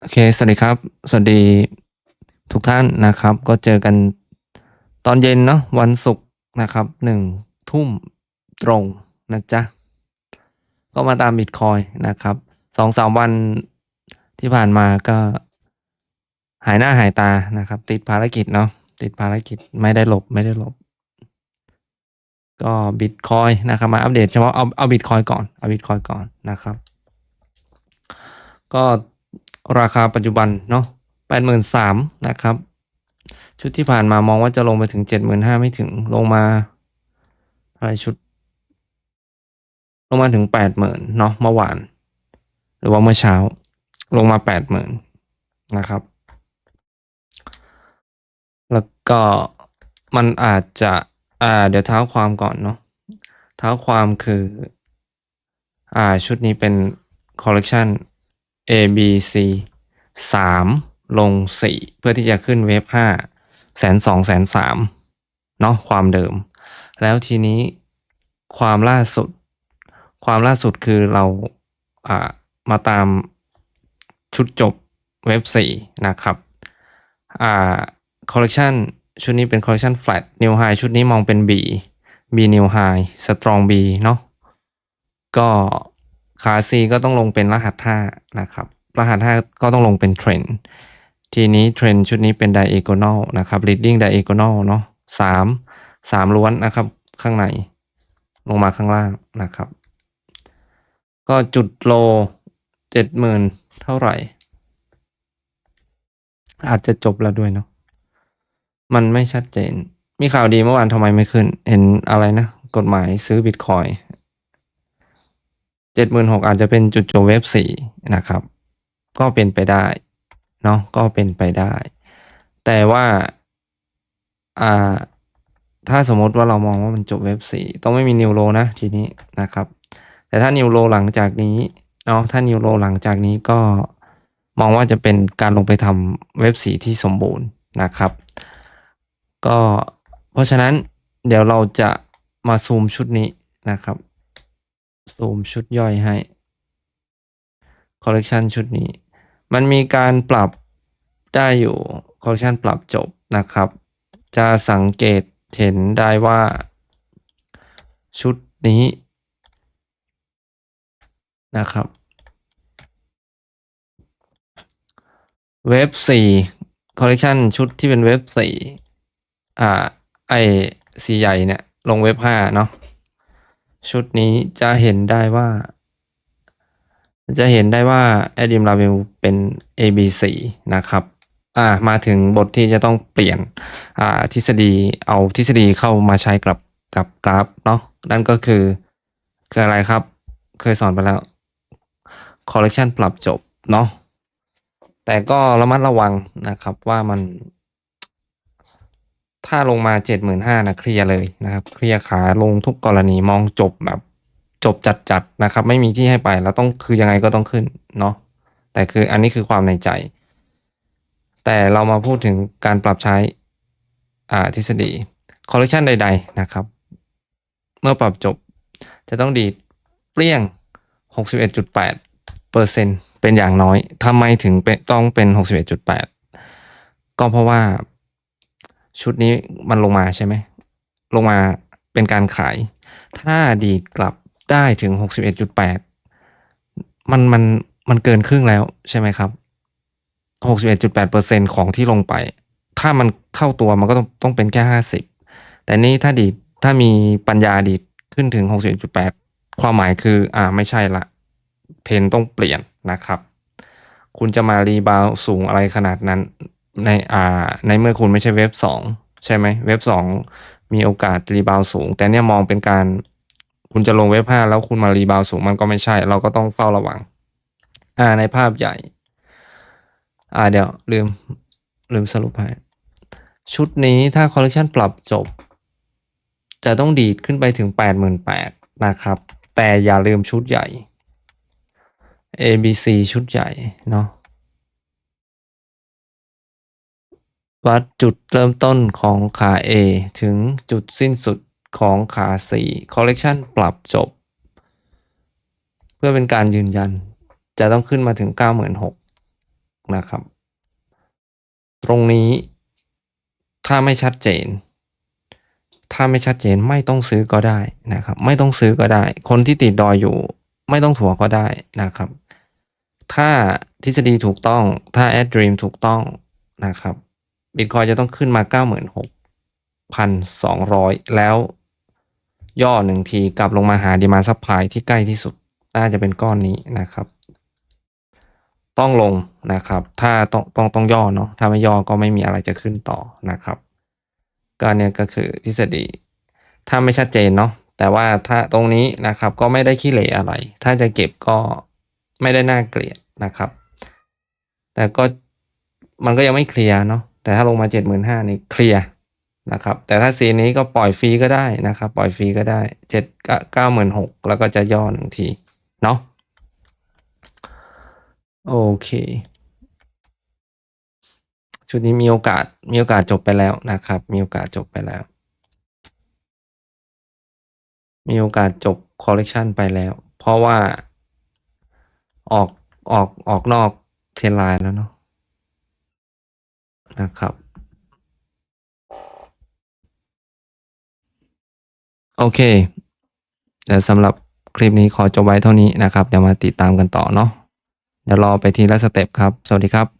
โอเค สวัสดีครับ สวัสดีทุกท่านนะครับ ก็เจอกันตอนเย็นเนาะวันศุกร์นะครับหนึ่งทุ่มตรงนะจ๊ะ ก็มาตามบิตคอยนะครับสองสามวันที่ผ่านมาก็หายหน้าหายตานะครับ ติดภารกิจเนาะติดภารกิจไม่ได้หลบไม่ได้หลบ ก็บิตคอยนะครับมาอัปเดตเฉพาะเอาเอาบิตคอยก่อนเอาบิตคอยก่อนนะครับ ก็ ราคาปัจจุบันเนาะแปดหมื่นสามนะครับ ชุดที่ผ่านมามองว่าจะลงไปถึงเจ็ดหมื่นห้าไม่ถึงลงมาอะไรชุด ลงมาถึงแปดหมื่นเนาะเมื่อวาน หรือว่าเมื่อเช้า ลงมาแปดหมื่นนะครับ แล้วก็มันอาจจะอ่าเดี๋ยวเท้าความก่อนเนาะเท้าความคือ อ่าชุดนี้เป็นคอลเลกชัน A B C สามลงสี่เพื่อที่จะขึ้นเวฟห้าแสนสองแสนสามเนาะความเดิม แล้วทีนี้ความล่าสุด ความล่าสุดคือเราอ่ามาตามชุดจบเว็บสี่นะครับอ่าคอลเลกชันชุดนี้เป็นคอลเลกชัน flat new high ชุดนี้มองเป็น B B new high strong B เนาะก็ ขาส C ก็ต้องลงเป็นรหัส5นะครับ รหัส5ก็ต้องลงเป็นเทรนด์ทีนี้เทรนด์ชุดนี้เป็น diagonal นะครับ leading diagonal เนาะสามสามล้วนนะครับ ข้างใน ลงมาข้างล่างนะครับ ก็จุดโลเจ็ดหมื่นเท่าไหร่ อาจจะจบแล้วด้วยเนาะมันไม่ชัดเจน มีข่าวดีเมื่อวานทำไมไม่ขึ้น เห็นอะไรนะ กฎหมายซื้อบิตคอย เจ็ดหมื่นหกอาจจะเป็นจุดจบเว็บสี่นะครับ ก็เป็นไปได้เนาะก็เป็นไปได้ แต่ว่าอ่าถ้าสมมติว่าเรามองว่ามันจบเว็บสี่ต้องไม่มีนิวโรนะทีนี้นะครับ แต่ถ้านิวโรหลังจากนี้เนาะถ้านิวโรหลังจากนี้ก็มองว่าจะเป็นการลงไปทำเว็บสีที่สมบูรณ์นะครับ ก็เพราะฉะนั้นเดี๋ยวเราจะมาซูมชุดนี้นะครับ ซูมชุดย่อยให้คอลเลกชันชุดนี้ มันมีการปรับได้อยู่คอลเลกชันปรับจบนะครับ จะสังเกตเห็นได้ว่า ชุดนี้นะครับ เว็บสี่คอลเลกชันชุดที่เป็นเว็บสี่อ่าไอสีใหญ่เนี่ย ลงเว็บห้าเนาะ ชุดนี้จะเห็นได้ว่า จะเห็นได้ว่า a d i m l a v e l เป็น ABC นะครับอ่ามาถึงบทที่จะต้องเปลี่ยนอ่าทฤษฎีเอาทฤษฎีเข้ามาใช้กับกับกราฟเนาะนั่นก็คือ คืออะไรครับ เคยสอนไปแล้ว collection ปรับจบเนาะแต่ก็ระมัดระวังนะครับว่ามัน ถ้าลงมาเจ็ดหมื่นห้านะเคลียร์เลยนะครับ เคลียร์ขาลงทุกกรณีมองจบแบบ จบจัดๆนะครับ ไม่มีที่ให้ไปแล้วต้องคือยังไงก็ต้องขึ้นเนาะแต่คืออันนี้คือความในใจ แต่เรามาพูดถึงการปรับใช้อ่าทฤษฎีคอลเลกชันใด ๆนะครับ เมื่อปรับจบจะต้องดีดเปรี้ยง 61.8เปอร์เซ็นเป็นอย่างน้อยทำไมถึงเป็นต้องเป็น 61.8 ก็เพราะว่า ชุดนี้มันลงมาใช่ไหม ลงมาเป็นการขาย ถ้าดีดกลับได้ถึง 61.8 มันมันมันเกินครึ่งแล้วใช่ไหมครับ 61.8%ของที่ลงไป ถ้ามันเข้าตัวมันก็ต้องต้องเป็นแค่50 แต่นี่ถ้าดีดถ้ามีปัญญาดีดขึ้นถึง 61.8 ความหมายคืออ่าไม่ใช่ละ เทรนต้องเปลี่ยนนะครับ คุณจะมารีบาวสูงอะไรขนาดนั้น ในอ่าในเมื่อคุณไม่ใช่เว็บสองใช่ไหมเว็บสองมีโอกาสรีบาวสูง แต่เนี่ยมองเป็นการคุณจะลงเว็บห้าแล้วคุณมารีบาวสูงมันก็ไม่ใช่ เราก็ต้องเฝ้าระวัง อ่าในภาพใหญ่ อ่าเดี๋ยวลืมลืมสรุปให้ชุดนี้ถ้าคอลเลกชันปรับจบ จะต้องดีดขึ้นไปถึง 88,000นะครับ แต่อย่าลืมชุดใหญ่ A B C ชุดใหญ่เนาะ วัดจุดเริ่มต้นของขา A ถึงจุดสิ้นสุดของขา C collection ปรับจบ เพื่อเป็นการยืนยัน จะต้องขึ้นมาถึง 96,000นะครับ ตรงนี้ถ้าไม่ชัดเจน ถ้าไม่ชัดเจนไม่ต้องซื้อก็ได้นะครับ ไม่ต้องซื้อก็ได้ คนที่ติดดอยอยู่ ไม่ต้องถัวก็ได้นะครับ ถ้าทฤษฎีถูกต้องถ้า a d Dream ถูกต้องนะครับ บิตคอยจะต้องขึ้นมา 96,200 แล้วย่อหนึ่งทีกลับลงมาหาดีมาซัพพลายที่ใกล้ที่สุด น่าจะเป็นก้อนนี้นะครับ ต้องลงนะครับ ถ้าต้องต้องต้องย่อเนาะถ้าไม่ย่อก็ไม่มีอะไรจะขึ้นต่อนะครับก็เนี่ยก็คือทฤษฎี ถ้าไม่ชัดเจนเนาะแต่ว่าถ้าตรงนี้นะครับก็ไม่ได้ขี้เหร่อะไร ถ้าจะเก็บก็ไม่ได้น่าเกลียดนะครับ แต่ก็มันก็ยังไม่เคลียร์เนาะ แต่ถ้าลงมาเจ็ดหมื่นห้านี่เคลียร์นะครับ แต่ถ้าซีนนี้ก็ปล่อยฟรีก็ได้นะครับ ปล่อยฟรีก็ได้เจ็ดเก้าหมื่นหกแล้วก็จะย่อหนึ่งที เนาะโอเคชุดนี้มีโอกาสมีโอกาสจบไปแล้วนะครับ มีโอกาสจบไปแล้ว มีโอกาสจบคอลเลกชันไปแล้ว เพราะว่าออกออกออกนอกเทรนไลน์แล้วเนาะ นะครับ โอเคแต่สำหรับคลิปนี้ขอจบไว้เท่านี้นะครับ เดี๋ยวมาติดตามกันต่อเนาะเดี๋ยวรอไปทีละสเต็ปครับ สวัสดีครับ